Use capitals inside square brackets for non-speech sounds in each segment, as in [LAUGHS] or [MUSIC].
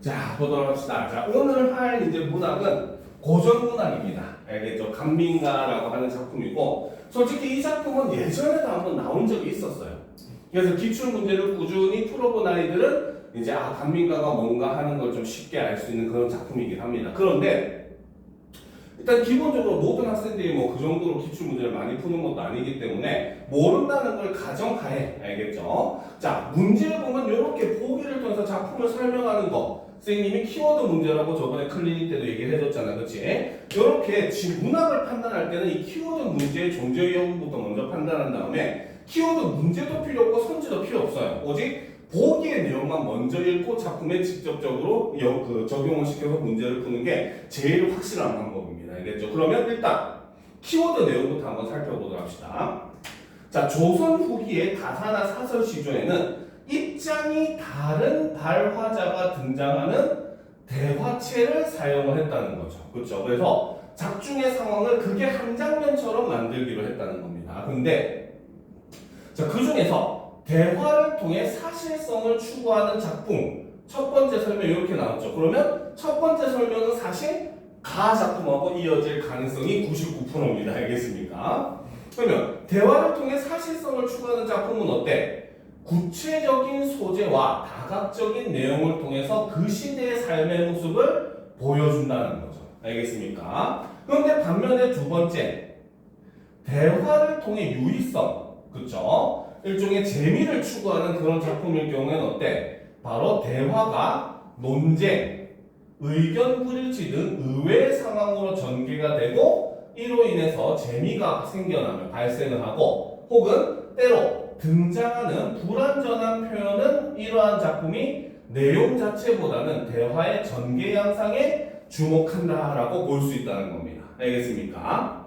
자, 보도록 합시다. 자, 오늘 할 이제 문학은 고전 문학입니다. 알겠죠? 감민가라고 하는 작품이고, 솔직히 이 작품은 예전에도 한번 나온 적이 있었어요. 그래서 기출 문제를 꾸준히 풀어본 아이들은 이제 아, 감민가가 뭔가 하는 걸 좀 쉽게 알 수 있는 그런 작품이긴 합니다. 그런데 일단 기본적으로 모든 학생들이 뭐 그 정도로 기출 문제를 많이 푸는 것도 아니기 때문에 모른다는 걸 가정하에 알겠죠? 자 문제를 보면 이렇게 보기를 통해서 작품을 설명하는 거 선생님이 키워드 문제라고 저번에 클리닉 때도 얘기를 해줬잖아 그치? 이렇게 문학을 판단할 때는 이 키워드 문제의 존재 여부부터 먼저 판단한 다음에 키워드 문제도 필요 없고 선지도 필요 없어요 오직 보기의 내용만 먼저 읽고 작품에 직접적으로 여- 그 적용을 시켜서 문제를 푸는 게 제일 확실한 방법입니다. 알겠죠? 그러면 일단 키워드 내용부터 한번 살펴보도록 합시다. 자, 조선 후기의 가사나 사설 시조에는 입장이 다른 발화자가 등장하는 대화체를 사용을 했다는 거죠. 그렇죠? 그래서 작중의 상황을 그게 한 장면처럼 만들기로 했다는 겁니다. 근데 자, 그 중에서 대화를 통해 사실성을 추구하는 작품 첫 번째 설명 이렇게 나왔죠. 그러면 첫 번째 설명은 사실 가 작품하고 이어질 가능성이 99%입니다. 알겠습니까? 그러면 대화를 통해 사실성을 추구하는 작품은 어때? 구체적인 소재와 다각적인 내용을 통해서 그 시대의 삶의 모습을 보여준다는 거죠. 알겠습니까? 그런데 반면에 두 번째, 대화를 통해 유의성, 그쵸? 일종의 재미를 추구하는 그런 작품일 경우에는 어때? 바로 대화가 논쟁, 의견 불일치 등 의외의 상황으로 전개가 되고 이로 인해서 재미가 생겨나면 발생을 하고 혹은 때로 등장하는 불완전한 표현은 이러한 작품이 내용 자체보다는 대화의 전개 양상에 주목한다라고 볼 수 있다는 겁니다. 알겠습니까?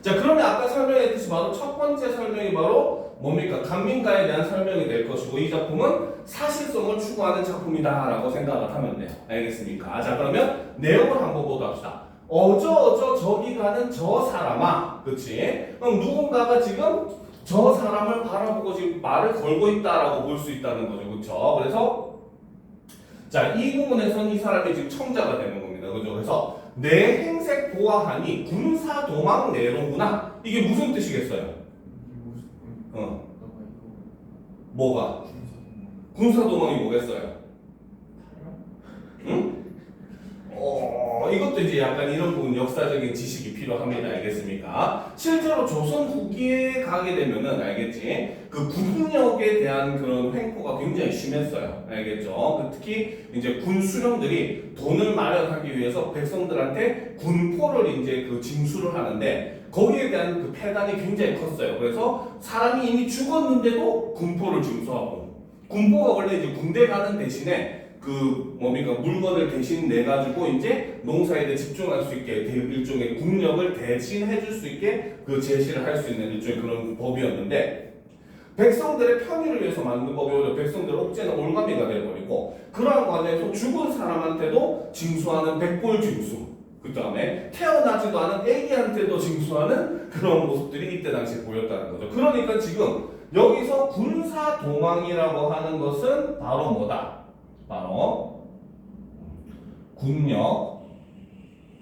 자 그러면 아까 설명했듯이 바로 첫 번째 설명이 바로 뭡니까? 감민가에 대한 설명이 될 것이고 이 작품은 사실성을 추구하는 작품이다라고 생각을 하면 돼요. 알겠습니까? 자 그러면 내용을 한번 보도록 합시다. 어저 어저 저기 가는 저 사람아, 그치? 그럼 누군가가 지금 저 사람을 바라보고 지금 말을 걸고 있다라고 볼 수 있다는 거죠, 그렇죠? 그래서 자 이 부분에서는 이 사람이 지금 청자가 되는 겁니다, 그죠? 그래서 내 행색 보아하니 군사 도망 내로구나. 이게 무슨 뜻이겠어요? 어, 뭐가? 군사 도망이 뭐겠어요? 어, 이것도 이제 약간 이런 부분 역사적인 지식이 필요합니다. 알겠습니까? 실제로 조선 후기에 가게 되면은 알겠지? 그 군력에 대한 그런 횡포가 굉장히 심했어요. 알겠죠? 그 특히 이제 군 수령들이 돈을 마련하기 위해서 백성들한테 군포를 이제 그 징수를 하는데 거기에 대한 그 폐단이 굉장히 컸어요. 그래서 사람이 이미 죽었는데도 군포를 징수하고 군포가 원래 이제 군대 가는 대신에 그 뭡니까 물건을 대신 내 가지고 이제 농사에 집중할 수 있게 대- 일종의 국력을 대신 해 줄 수 있게 그 제시를 할 수 있는 일종의 그런 법이었는데 백성들의 편의를 위해서 만든 법이 오히려 백성들 억제는 올가미가 되어버리고 그러한 과정에서 죽은 사람한테도 징수하는 백골 징수 그 다음에 태어나지도 않은 애기한테도 징수하는 그런 모습들이 이때 당시에 보였다는 거죠 그러니까 지금 여기서 군사 도망이라고 하는 것은 바로 뭐다? 바로 군력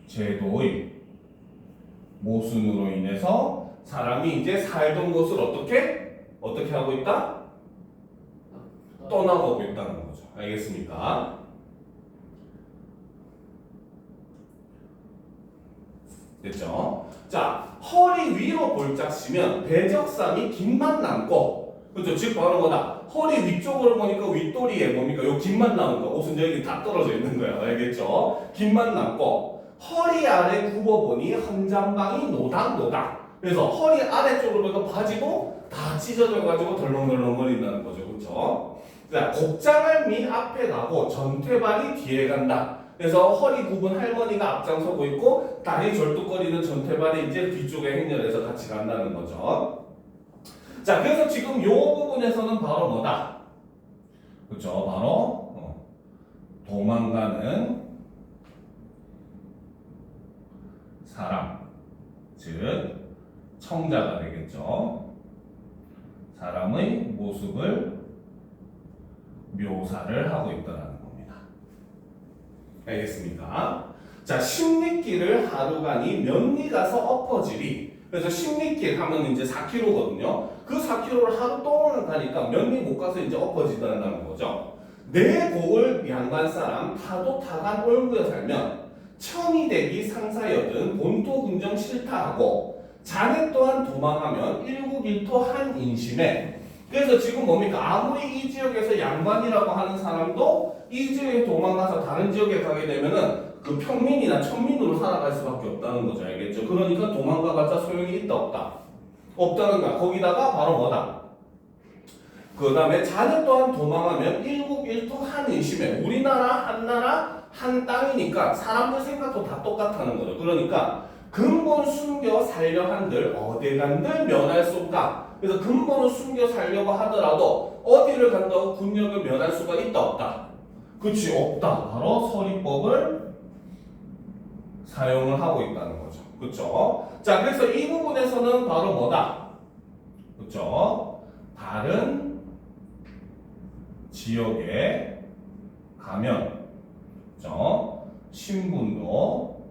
제도의 모순으로 인해서 사람이 이제 살던 곳을 어떻게 어떻게 하고 있다? 떠나가고 있다는 거죠. 알겠습니까? 됐죠? 자, 허리 위로 볼짝시면 배적삼이 김만 남고 그렇죠? 즉 바로 뭐다? 허리 위쪽으로 보니까 윗도리에 뭡니까? 요 김만 남은 거. 옷은 여기 다 떨어져 있는 거예요. 알겠죠? 김만 남고 허리 아래 굽어보니 헌장방이 노닥노닥. 그래서 허리 아래쪽으로 보니까 바지도 다 찢어져 가지고 덜렁덜렁거린다는 거죠. 그렇죠? 자, 곡장을 밑 앞에 가고 전퇴발이 뒤에 간다. 그래서 허리 굽은 할머니가 앞장서고 있고 다리 절뚝거리는 전퇴발이 이제 뒤쪽에 행렬해서 같이 간다는 거죠. 자, 그래서 지금 요 부분에서는 바로 뭐다? 그렇죠? 바로 어, 도망가는 사람, 즉 청자가 되겠죠. 사람의 모습을 묘사를 하고 있다는 겁니다. 알겠습니까? 자, 십리길을 하루간이 몇리 가서 엎어지리. 그래서 십리길 하면 이제 4km거든요. 그 4km를 하루 동안 가니까 몇 리 못 가서 이제 엎어지다는 거죠. 내 곡을 양반 사람 타도 타간 올무에 살면 천이 되기 상사여든 본토 긍정 싫다 하고 자네 또한 도망하면 일국일토 한 인심에 그래서 지금 뭡니까 아무리 이 지역에서 양반이라고 하는 사람도 이 지역에 도망가서 다른 지역에 가게 되면은 그 평민이나 천민으로 살아갈 수밖에 없다는 거죠 알겠죠 그러니까 도망가봤자 소용이 있다 없다 없다는 거야 거기다가 바로 뭐다 그 다음에 자네 또한 도망하면 일국일토 한 인심에 우리나라 한나라 한 땅이니까 사람들 생각도 다 똑같다는 거죠 그러니까 근본 숨겨 살려 한들 어디 간들 면할 수 없다. 그래서 근본을 숨겨 살려고 하더라도 어디를 간다고 군역을 면할 수가 있다 없다. 그치 없다. 바로 서리법을 사용을 하고 있다는 거죠. 그쵸? 자 그래서 이 부분에서는 바로 뭐다? 그쵸? 다른 지역에 가면 그쵸? 신분도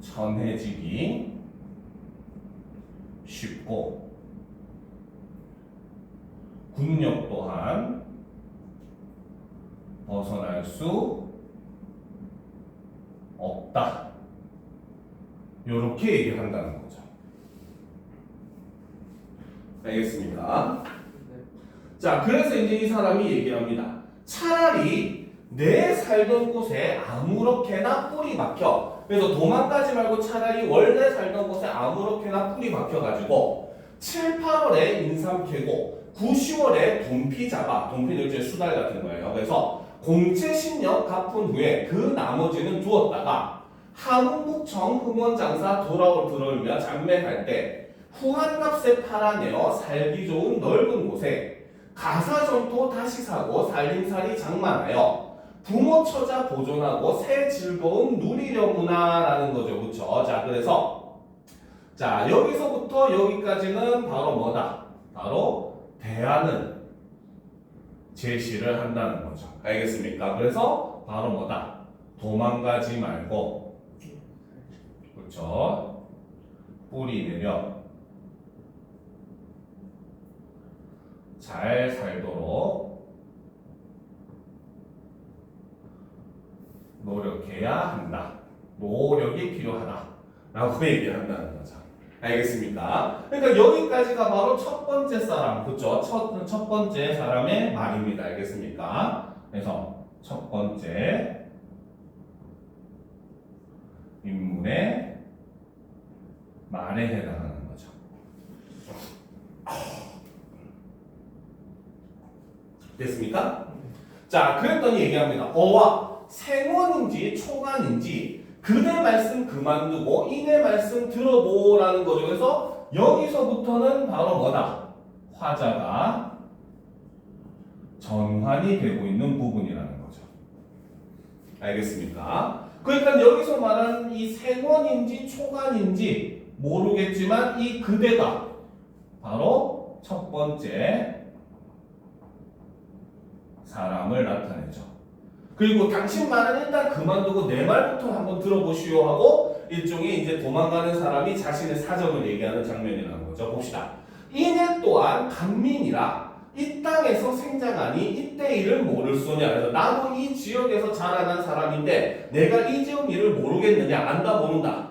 전해지기 쉽고 군력 또한 벗어날 수 없다. 이렇게 얘기를 한다는 거죠. 알겠습니까? 자, 그래서 이제 이 사람이 얘기를 합니다. 차라리 내 살던 곳에 아무렇게나 뿌리 박혀. 그래서 도망가지 말고 차라리 원래 살던 곳에 아무렇게나 뿌리 박혀가지고 7, 8월에 인삼 캐고 9, 10월에 돈피 잡아. 돈피는 이제 수달 같은 거예요. 그래서 공채 10년 갚은 후에 그 나머지는 두었다가 함국청 흠원장사 돌아올 들어오며 장매할 때 후한값에 팔아내어 살기 좋은 넓은 곳에 가사점토 다시 사고 살림살이 장만하여 부모 처자 보존하고 새 즐거움 누리려구나라는 거죠. 그쵸? 자, 그래서 자, 여기서부터 여기까지는 바로 뭐다? 바로 대안을 제시를 한다는 거죠. 알겠습니까? 그래서 바로 뭐다? 도망가지 말고 그렇죠? 뿌리 내려 잘 살도록 노력해야 한다. 노력이 필요하다. 라고 [LAUGHS] 얘기를 한다는 거죠. 알겠습니까? 그러니까 여기까지가 바로 첫 번째 사람, 그쵸? 첫, 첫 번째 사람의 말입니다. 알겠습니까? 그래서 첫 번째 인물의 말에 해당하는 거죠. 됐습니까? 자, 그랬더니 얘기합니다. 어와 생원인지 초간인지 그대 말씀 그만두고 이내 말씀 들어보라는 거죠. 그래서 여기서부터는 바로 뭐다? 화자가 전환이 되고 있는 부분이라는 거죠. 알겠습니까? 그러니까 여기서 말하는 이 생원인지 초간인지 모르겠지만 이 그대가 바로 첫 번째 사람을 나타내죠. 그리고 당신 말은 일단 그만두고 내 말부터 한번 들어보시오 하고 일종의 이제 도망가는 사람이 자신의 사정을 얘기하는 장면이라는 거죠. 봅시다. 이내 또한 간민이라 이 땅에서 생장하니 이때 일을 모를 소냐. 그래서 나도 이 지역에서 자라난 사람인데 내가 이 지역 일을 모르겠느냐. 안다 모른다.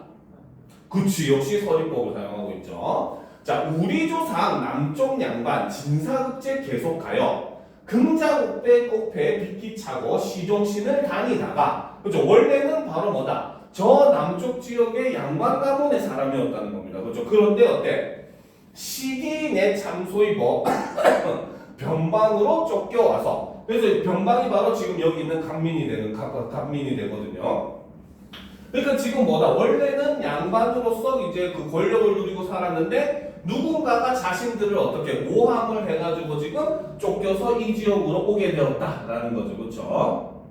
그치 역시 서리법을 사용하고 있죠. 자 우리 조상 남쪽 양반 진사급제 계속하여 금자옥배 꼭패 비키차고 시종신을 다니다가. 그죠? 원래는 바로 뭐다? 저 남쪽 지역의 양반 가문의 사람이었다는 겁니다. 그죠? 그런데 어때? 시기 내 참소이 뭐 [COUGHS] 변방으로 쫓겨와서. 그래서 변방이 바로 지금 여기 있는 강민이 되는 가- 강민이 되거든요. 그러니까 지금 뭐다? 원래는 양반으로서 이제 그 권력을 누리고 살았는데 누군가가 자신들을 어떻게 모함을 해가지고 지금 쫓겨서 이 지역으로 오게 되었다라는 거죠, 그렇죠?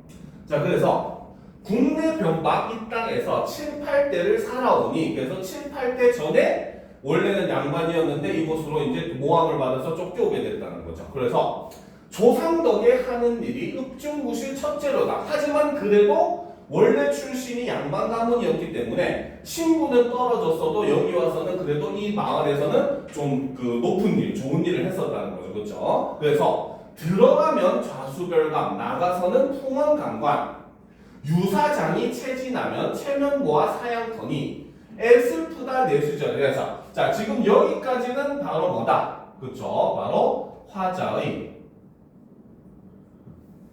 자, 그래서 국내 변박 이 땅에서 7, 8대를 살아오니 그래서 7, 8대 전에 원래는 양반이었는데 이곳으로 이제 모함을 받아서 쫓겨오게 됐다는 거죠. 그래서 조상 덕에 하는 일이 읍중구실 첫째로다. 하지만 그래도 원래 출신이 양반 가문이었기 때문에 신분은 떨어졌어도 여기 와서는 그래도 이 마을에서는 좀 그 높은 일, 좋은 일을 했었다는 거죠. 그렇죠? 그래서 들어가면 좌수별감, 나가서는 풍원강관, 유사장이 체진하면 체면고와 사양터니 애슬프다 내수절. 그래서 자 지금 여기까지는 바로 뭐다? 그렇죠? 바로 화자의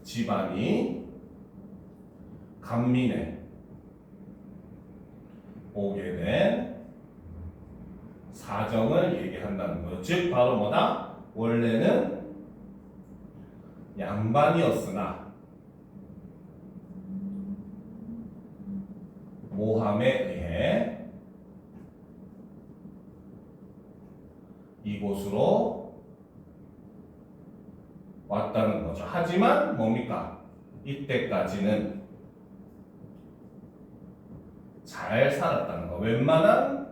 집안이 간민에 오게 된 사정을 얘기한다는 거죠. 즉 바로 뭐다? 원래는 양반이었으나 모함에 의해 이곳으로 왔다는 거죠. 하지만 뭡니까? 이때까지는 잘 살았다는 거. 웬만한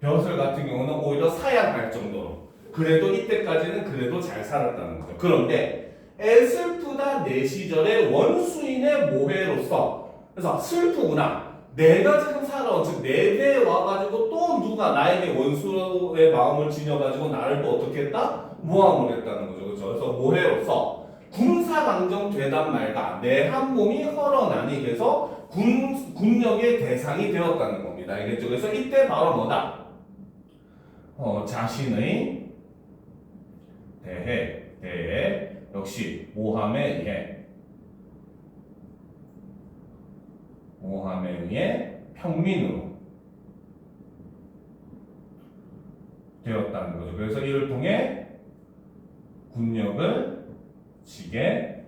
벼슬 같은 경우는 오히려 사양할 정도로. 그래도 이때까지는 그래도 잘 살았다는 거죠. 그런데 애슬프다 내 시절의 원수인의 모해로서 그래서 슬프구나. 내가 지금 살아온 즉 내대에 와가지고 또 누가 나에게 원수의 마음을 지녀가지고 나를 또 어떻게 했다? 모함을 했다는 거죠. 그렇죠? 그래서 모해로서 군사강정 되단 말가 내한 몸이 헐어나니 그래서 군, 군력의 대상이 되었다는 겁니다. 알겠죠? 그래서 이때 바로 뭐다? 어, 자신의 대해, 대해 역시 모함에 의해 모함에 의해 평민으로 되었다는 거죠. 그래서 이를 통해 군력을 지게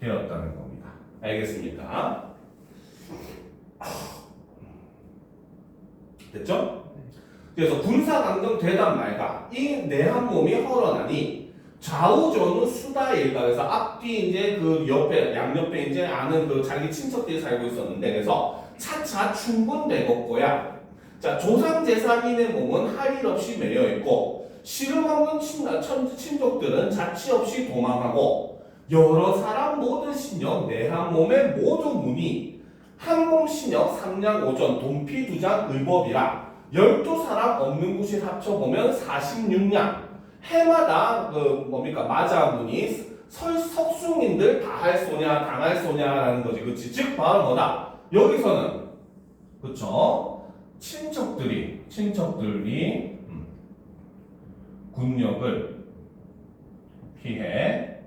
되었다는 겁니다. 알겠습니까? 됐죠? 그래서 군사 강정 되단 말가 이 내한 몸이 헐어나니 좌우전우 수다 일가 그래서 앞뒤 이제 그 옆에 양옆에 이제 아는 그 자기 친척들이 살고 있었는데 그래서 차차 충분되겠고야 자 조상 제사인의 몸은 할 일 없이 매여 있고 씨름 없는 친, 천, 친족들은 자취 없이 도망하고 여러 사람 모든 신역 내한 몸의 모두 문이 한몸 신역 삼양 오전 돈피 두장 의법이라 열두 사람 없는 곳이 합쳐보면 46냥 해마다 그 뭡니까? 마자문이 설 석숭인들 다 할 소냐 당할 소냐라는 거지. 그치? 즉 바로 뭐다? 여기서는 그쵸? 친척들이 친척들이 음, 군력을 피해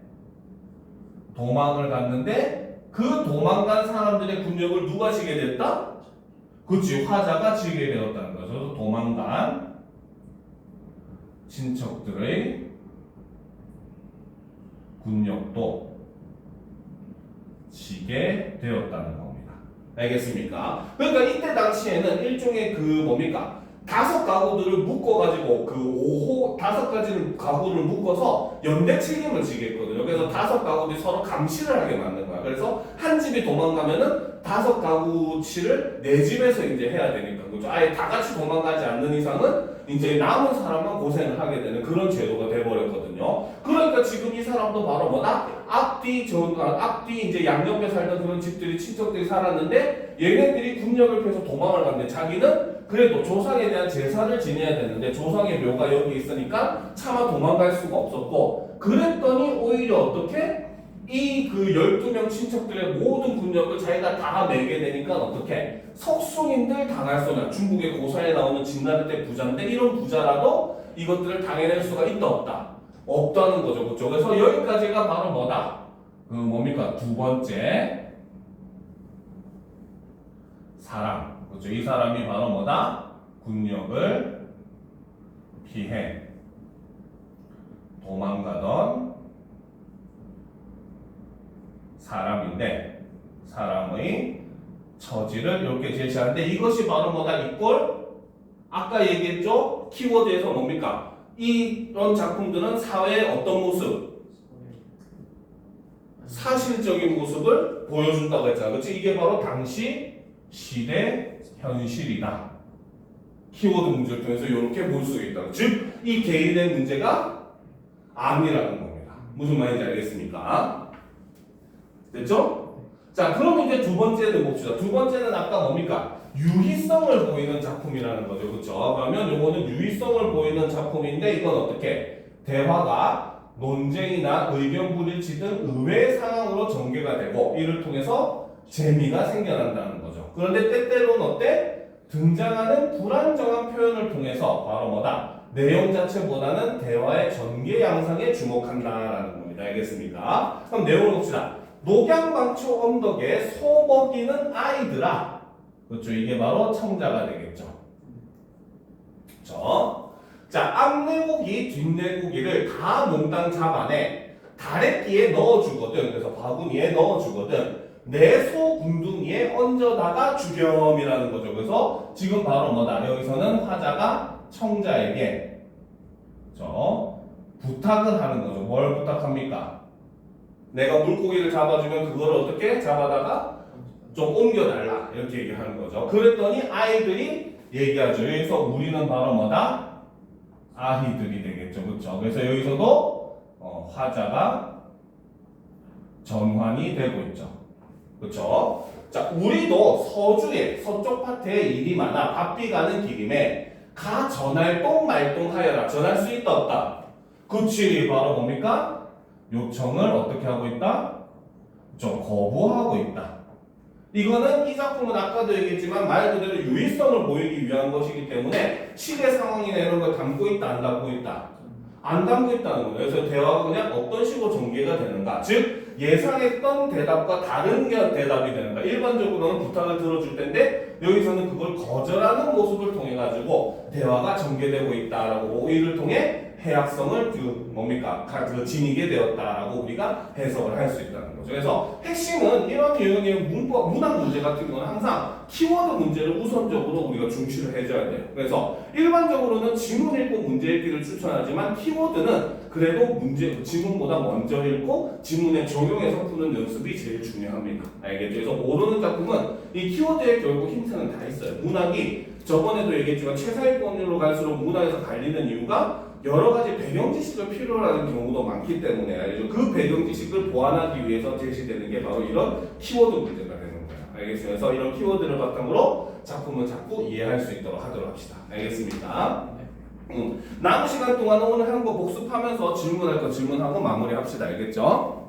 도망을 갔는데 그 도망간 사람들의 군력을 누가 지게 됐다? 그치 화자가 지게 되었다는 거죠. 도망간 친척들의 군력도 지게 되었다는 겁니다. 알겠습니까? 그러니까 이때 당시에는 일종의 그 뭡니까? 다섯 가구들을 묶어가지고 그 5호 다섯 가지를 가구를 묶어서 연대 책임을 지게 했거든요. 그래서 다섯 가구들이 서로 감시를 하게 만든 거야. 그래서 한 집이 도망가면은 다섯 가구치를 내 집에서 이제 해야 되니까 그죠. 아예 다 같이 도망가지 않는 이상은 이제 남은 사람만 고생을 하게 되는 그런 제도가 돼버렸거든요. 그러니까 지금 이 사람도 바로 뭐다? 앞뒤 저 아, 앞뒤 이제 양옆에 살던 그런 집들이 친척들이 살았는데 얘네들이 군력을 펴서 도망을 갔는데 자기는 그래도 조상에 대한 제사를 지내야 되는데 조상의 묘가 여기 있으니까 차마 도망갈 수가 없었고 그랬더니 오히려 어떻게? 이 그 12명 친척들의 모든 군력을 자기가 다 내게 되니까 어떻게? 석숭인들 당할 수나 중국의 고사에 나오는 진나르 때 부자인데 이런 부자라도 이것들을 당해낼 수가 있다 없다. 없다는 거죠 그렇죠 그래서 여기까지가 바로 뭐다? 그 뭡니까? 두 번째 사람 그렇죠. 이 사람이 바로 뭐다? 군력을 피해. 도망가던 사람인데 사람의 처지를 이렇게 제시하는데 이것이 바로 뭐다? 이꼴? 아까 얘기했죠? 키워드에서 뭡니까? 이런 작품들은 사회의 어떤 모습? 사실적인 모습을 보여준다고 했잖아. 그렇지 이게 바로 당시 시대 현실이다 키워드 문제를 통해서 이렇게 볼 수 있다 즉 이 개인의 문제가 아니라는 겁니다 무슨 말인지 알겠습니까? 됐죠? 자, 그럼 이제 두 번째는 봅시다. 두 번째는 아까 뭡니까? 유희성을 보이는 작품이라는 거죠. 그렇죠? 그러면 요거는 유희성을 보이는 작품인데 이건 어떻게? 대화가 논쟁이나 의견 등 의외의 상황으로 전개가 되고 이를 통해서 재미가 생겨난다는 거죠. 그런데 때때로는 어때? 등장하는 불안정한 표현을 통해서 바로 뭐다? 내용 자체보다는 대화의 전개 양상에 주목한다라는 겁니다. 알겠습니까? 그럼 내용을 봅시다. 녹양방초 언덕에 소먹이는 아이들아. 그렇죠. 이게 바로 청자가 되겠죠. 그렇죠. 자, 앞내고기, 뒷내고기를 다 몽땅 잡아내 다래끼에 넣어주거든. 그래서 바구니에 넣어주거든. 내 소 궁둥이에 얹어다가 주렴이라는 거죠. 그래서 지금 바로 뭐다? 여기서는 화자가 청자에게 저 부탁을 하는 거죠. 뭘 부탁합니까? 내가 물고기를 잡아주면 그걸 어떻게 잡아다가 좀 옮겨달라 이렇게 얘기하는 거죠. 그랬더니 아이들이 얘기하죠. 여기서 우리는 바로 뭐다? 아이들이 되겠죠. 그렇죠? 그래서 여기서도 어, 화자가 전환이 되고 있죠. 그렇죠? 자, 우리도 서주에 서쪽 파트에 일이 많아 바삐 가는 길임에 가 전할 똥 말똥 하여라. 전할 수 있다 없다. 그치 바로 뭡니까? 요청을 어떻게 하고 있다? 좀 거부하고 있다. 이거는 이 작품은 아까도 얘기했지만 말 그대로 유의성을 보이기 위한 것이기 때문에 시대 상황이나 이런 걸 담고 있다 안 담고 있다 안 담고 있다는 거예요. 그래서 대화가 그냥 어떤 식으로 전개가 되는가 즉 예상했던 대답과 다른 게 대답이 되는가 일반적으로는 부탁을 들어줄 텐데 여기서는 그걸 거절하는 모습을 통해 가지고 대화가 전개되고 있다라고 이를 통해 해악성을 그 뭡니까 가- 그 지니게 되었다라고 우리가 해석을 할 수 있다는 거죠. 그래서 핵심은 이런 유형의 문법 문학 문제 같은 경우는 항상 키워드 문제를 우선적으로 우리가 중시를 해줘야 돼요. 그래서 일반적으로는 지문 읽고 문제 읽기를 추천하지만 키워드는 그래도 문제 지문보다 먼저 읽고 지문에 적용해서 푸는 연습이 제일 중요합니다. 알겠죠? 그래서 모르는 작품은 이 키워드에 결국 힌트는 다 있어요. 문학이 저번에도 얘기했지만 최상위권으로 갈수록 문학에서 갈리는 이유가 여러 가지 배경 지식을 필요로 하는 경우도 많기 때문에 알죠? 그 배경 지식을 보완하기 위해서 제시되는 게 바로 이런 키워드 문제가 되는 거예요. 알겠어요? 그래서 이런 키워드를 바탕으로 작품을 자꾸 이해할 수 있도록 하도록 합시다. 알겠습니까? 음, 남은 시간 동안은 오늘 한 거 복습하면서 질문할 거 질문하고 마무리합시다. 알겠죠?